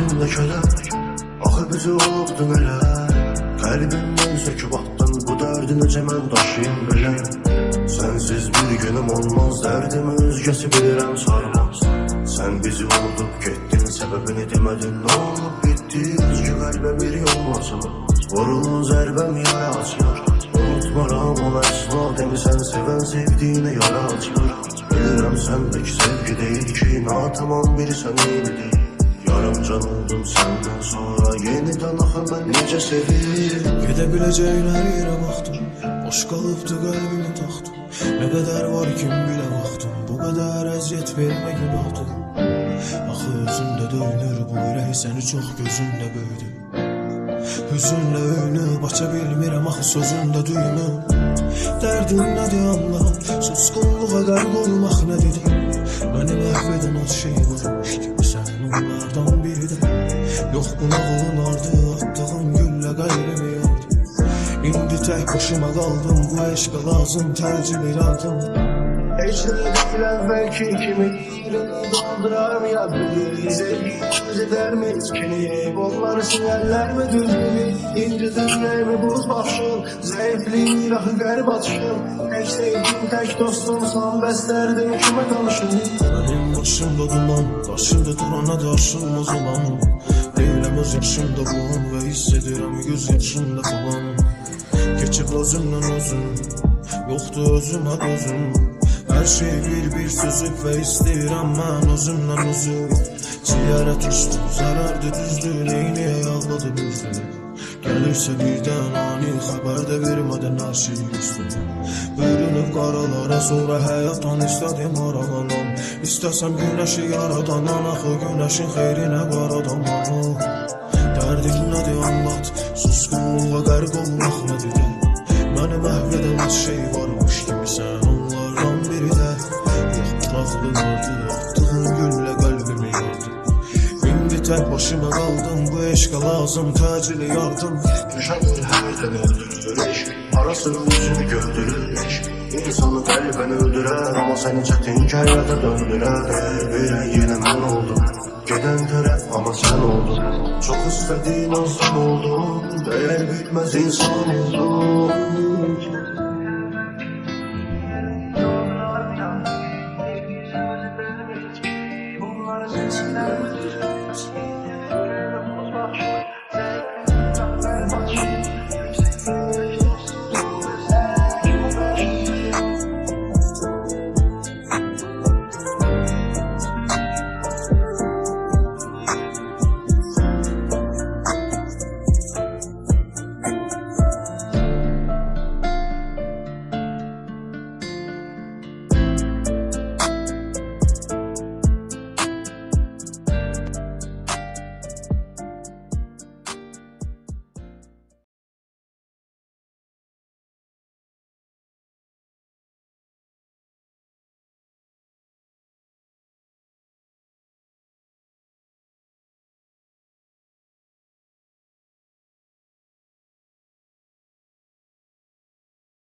Gözümdə kədər Axı bizi olubdu belə Qəlbimdən attın bu dərdi necə mən daşıyım belə bir günüm olmaz dərdimi özgəsi bilirəm sarmaz. Sən bizi unudub getdin səbəbini demədin Nə olub bitdi özgü qəlbə bir yol basılıb Vurulan zərbəm yara açır Unutmaram o əsla Demisən sevən sevdiyinə yara açır Bilirəm səndəki sevgi deyil ki Natamam biri sən eynidir Yarım can oldum senden sonra Yeniden axı mən necə sevirəm Gedə biləcəklər yerə baxdım Boş qalıbdı qəlbimi taxtım Nə qədər var kim bilə vaxtım Bu qədər əziyyət vermə günahdır. Axı özündə döyünür bu ürək Səni çox gözündə böyüdü Hüzünlə öyünüb aça bilmirəm axı sözündə düyünü Dərdin nədir anla Susqunluğa qərq olmaq nədir Məni məhv edən o şey varmış kimi Sən onlardan biri də Yox buna qolun ardı Attığın güllə qəlbimi yardı İndi tək başıma qaldım Bu eşqə lazım təcil iradım Nə deyil əvvəlki kimi Yerini doldurar ya bilir Sevgimiz edərmi içkini Bunları sinərlərmi düzgünü İncidirlərmi buz başın Zəifliyir axı qərib açın Tək sevdim, tək dostumsan Bəs dərdim kimə danışın Mənim başımda duman Qarşımda durana da aşılmaz olanım Deyiləm öz yaşımda bu an Və hiss edirəm göz yaşımda falan Keçib özümlə özüm Yoxdur özümə dözüm Hər şey bir-bir süzüb və istəyirəm mən özümlə özüm Ciyərə düşdü, zərərdi düzdü Neyniyə yağladı büzdü Gəlirsə birdən ani xəbər də vermədən hər şey üstünə Bürünüb qaralara sonra həyatdan istədim aralanam İstəsəm günəşi yaradanan axı günəşin xeyrinə qaradamam Vardı, attığın güllə qəlbimi yardı İndi tək başıma qaldım, bu eşqə lazım təcili yardım. Düşəndir hərdən öldürür eşq Arasının yüzünü gördürür eşq İnsanı qəlbən öldürər Amma səni çətin kərədə döndürər Verən yenə mən oldum. Gedən tərəf amma sən oldun. Çox istədiyin an sən oldun. Dəyər bitməz insan oldun